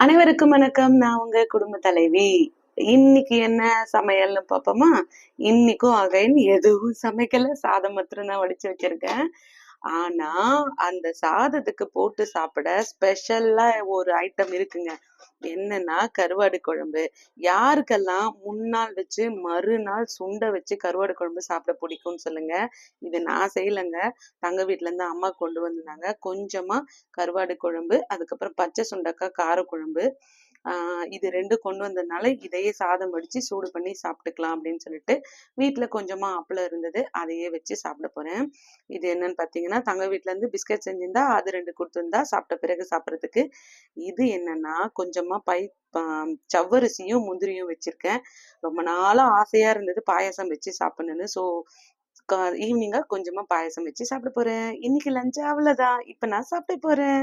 அனைவருக்கும் வணக்கம். நான் உங்க குடும்ப தலைவி. இன்னைக்கு என்ன சமையல்னு பார்ப்போமா இன்னைக்கும் அகைன் எதுவும் சமைக்கல. சாதம் மாத்திரம் நான் வடிச்சு வச்சிருக்கேன். ஆனா அந்த சாதத்துக்கு போட்டு சாப்பிட ஸ்பெஷல்லா ஒரு ஐட்டம் இருக்குங்க. என்னன்னா கருவாடு குழம்பு. யாருக்கெல்லாம் முன்னாள் வச்சு மறுநாள் சுண்டை வச்சு கருவாடு குழம்பு சாப்பிட பிடிக்கும்னு சொல்லுங்க. இது நான் செய்யலைங்க. தங்க வீட்டுல இருந்து அம்மா கொண்டு வந்திருந்தாங்க கொஞ்சமா கருவாடு குழம்பு அதுக்கப்புறம் பச்சை சுண்டக்காய் காரக்குழம்பு. இது ரெண்டு கொண்டு வந்ததுனால இதையே சாதம் வடிச்சு சூடு பண்ணி சாப்பிட்டுக்கலாம் அப்படின்னு சொல்லிட்டு வீட்டில் கொஞ்சமாக அப்பளம் இருந்தது. அதையே வச்சு சாப்பிட போகிறேன் இது என்னன்னு பார்த்தீங்கன்னா தங்க வீட்ல இருந்து பிஸ்கட் செஞ்சிருந்தா அது ரெண்டு கொடுத்துருந்தா சாப்பிட்ட பிறகு சாப்பிட்றதுக்கு. இது என்னன்னா கொஞ்சமாக பை சவ்வரிசியும் முந்திரியும் வச்சிருக்கேன். ரொம்ப நாளாக ஆசையாக இருந்தது பாயாசம் வச்சு சாப்பிடணுன்னு ஸோ ஈவினிங்காக கொஞ்சமாக பாயாசம் வச்சு சாப்பிட போகிறேன் இன்னைக்கு லஞ்ச் அவ்வளோதான் இப்போ நான் சாப்பிட போகிறேன்